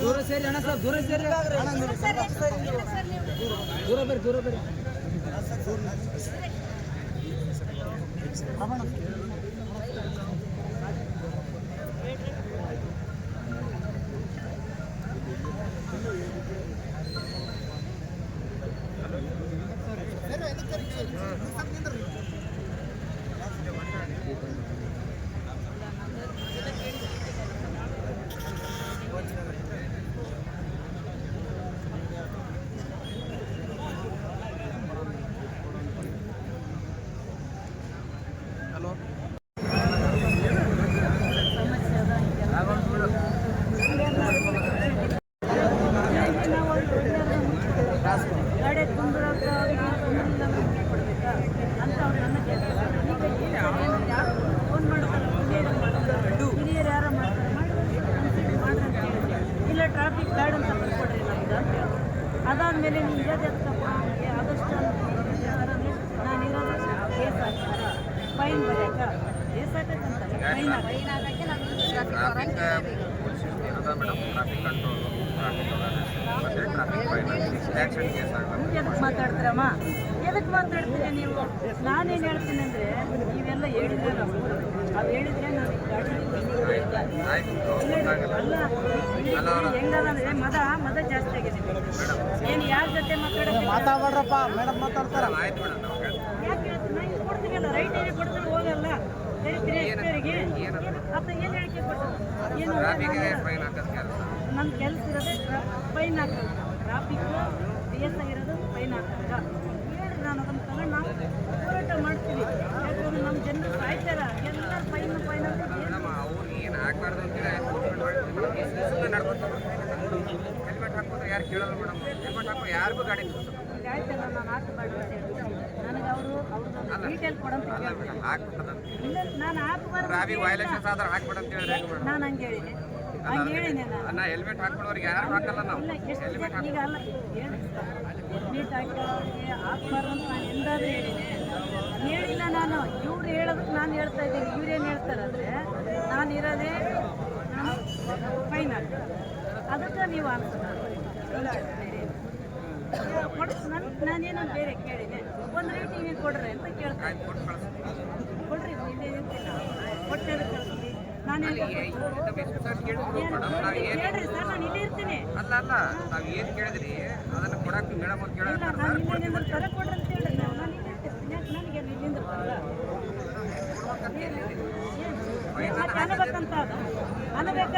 ದೂರ ಸೇರಿ ಅಣ್ಣ ಸರ್ ದೂರ ಸೇರಿ. ದೂರ ಬೇರೆ ದೂರ ಬರ್ರಿ. Ini kan. ಅದಾದಮೇಲೆ ನೀನು ಇರೋದು ಎತ್ತಪ್ಪ ನಮಗೆ ಆದಷ್ಟು ನಾನು ಇರೋದು ಕೇಸ್ ಫೈನ್ ಕೇಸ್ ಹಾಕಕ್ಕೆ ಎದಕ್ಕೆ ಮಾತಾಡ್ತೀರಮ್ಮ? ಎದಕ್ಕೆ ಮಾತಾಡ್ತೀರಿ ನೀವು? ನಾನೇನು ಹೇಳ್ತೀನಿ ಅಂದರೆ ನೀವೆಲ್ಲ ಹೇಳಿದ್ರೆ ನಾವು ಅವು ಹೇಳಿದ್ರೆ ನಾನು ಹೆಂಗದಂದ್ರೆ ಮದ ಮದ ಜಾಸ್ತಿ ಆಗಿದೆ ಏನು ಯಾರ ಜೊತೆ ಮಾತಾಡೋದು? ಮಾತಾಡ್ರಪ್ಪ ಮೇಡಮ್ ಮಾತಾಡ್ತಾರ. ಯಾಕೆ ಹೇಳ್ತೀನಿ ನಾನು ಕೊಡ್ತೀನಲ್ಲ ರೈಟ್ ಏನೇ ಕೊಡ್ತೀನಿ ಹೋಗಲ್ಲ. ಹೇಳ್ತೀರಿ ಎಕ್ಸ್ಪೈರಿಗೆ ಅಪ್ಪ ಏನು ಹೇಳಿಕೆ ಕೊಟ್ಟು ಏನು ನನ್ನ ಕೆಲಸ. ಇರೋದೇ ಫೈನ್ ಹಾಕೋದು ಟ್ರಾಫಿಕ್ ಬಿ ಎಸ್ ಆಗಿರೋದು ಫೈನ್ ಹಾಕೋದ ಹೇಳಿ ನಾನು ಅದನ್ನು ತಗೊಂಡು ನಾವು ಹೋರಾಟ ಮಾಡ್ತೀವಿ ಯಾಕಂದ್ರೆ ನಮ್ಮ ಜನರು ಸಾಯ್ತಾರ ಎಲ್ಲ ಫೈನ್ ಫೈನ್ ಅಂತ ಏನು ಮೇಡಮ್ ಅವ್ರು ಏನು ಹಾಕ್ಬಾರ್ದು ಅಂತೇಳಿ ಸುಮ್ಮನೆ ನಡ್ಕೊತಾರೆ ಹೆಲ್ಮೆಟ್ ಹಾಕ್ಬೋದು ಯಾರು ಕೇಳಲ್ಲ ಮೇಡಮ್. ಹೆಲ್ಮೆಟ್ ಹಾಕೋ ಯಾರಿಗೂ ಗಾಡಿ ಟ್ರಾಫಿಕ್ ವೈಲೇಷನ್ಸ್ ಆದ್ರೆ ಹಾಕ್ಬಿಡ ಅಂತ ಹೇಳಿದ್ರೆ ನಾನು ಹಂಗೆ ಹೇಳಿದೆ ಹಂಗೆ ಹೇಳಿದೆ ನಾನು. ಅನ್ನ ಹೆಲ್ಮೆಟ್ ಹಾಕೊಳ್ಳೋರಿಗೆ ಯಾರು ಹಾಕಲ್ಲ ನಾವು? ಹೆಲ್ಮೆಟ್ ಹೇಳಿಲ್ಲ ನಾನು. ಇವ್ರು ಹೇಳೋದಕ್ಕೆ ನಾನು ಹೇಳ್ತಾ ಇದ್ದೀನಿ. ಇವ್ರೇನು ಅಂದರೆ ನಾನು ಇರೋದೇ ಅದಕ್ಕೆ ನೀವು ಇಲ್ಲ ಏನು. ನಾನೇನೋ ಬೇರೆ ಕೇಳಿದೆ ಒಂದು ರೇಟಿಗೆ ಕೊಡ್ರಿ ಅಂತ ಕಳಿಸ್ತೀವಿ ಕೊಡ್ರಿ ಇಲ್ಲೇ ನಾನು ಕೊಟ್ಟು ಕಳ್ಸ್ತೀನಿ ಸರ್ ಕೇಳಿದ್ರು ಹೇಳ್ರಿ ನಾನು ಇಲ್ಲೇ ಇರ್ತೀನಿ ಅಲ್ಲ ಅಲ್ಲ ನಾವು ಏನು ಕೇಳಿದ್ರಿ ಅದನ್ನು ಕೊಡಕ್ಕೆ ಮೇಡಮ್ ಅವ್ರು ಇಲ್ಲ ನಾನು ತರ ಕೊಡ್ರಿ ಅಂತ ಹೇಳಿ ನಾವು ನಾನು ಇಲ್ಲೇ ಇರ್ತೀನಿ ಯಾಕೆ ನನಗೆ ಇಲ್ಲಿಂದ ಬರಲ್ಲ ಅನ್ಬೇಕಂತ ಅದು ಅನ್ಬೇಕಂತ